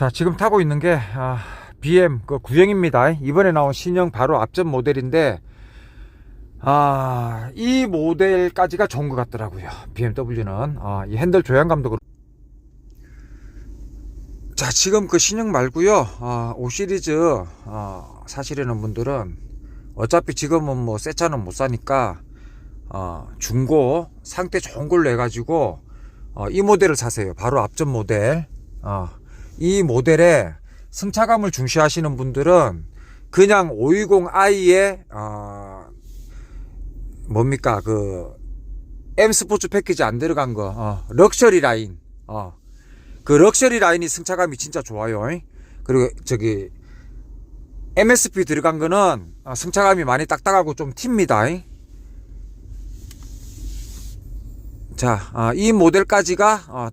자, 지금 타고 있는 게 아, BM 그 구형입니다. 이번에 나온 신형 바로 앞전 모델인데 아, 이 모델까지가 좋은 것 같더라고요. BMW는 아, 이 핸들 조향감도 그렇고. 자, 지금 그 신형 말고요. 아, 5 시리즈 아, 사시려는 분들은 어차피 지금은 뭐 새 차는 못 사니까 어, 중고 상태 좋은 걸로 해가지고 어, 이 모델을 사세요. 바로 앞전 모델. 어, 이 모델에 승차감을 중시하시는 분들은 그냥 520i에 어, 뭡니까 그 M 스포츠 패키지 안 들어간 거 어, 럭셔리 라인 어, 그 럭셔리 라인이 승차감이 진짜 좋아요. 그리고 저기 MSP 들어간 거는 어, 승차감이 많이 딱딱하고 좀 튑니다. 자, 아, 이 모델까지가 어,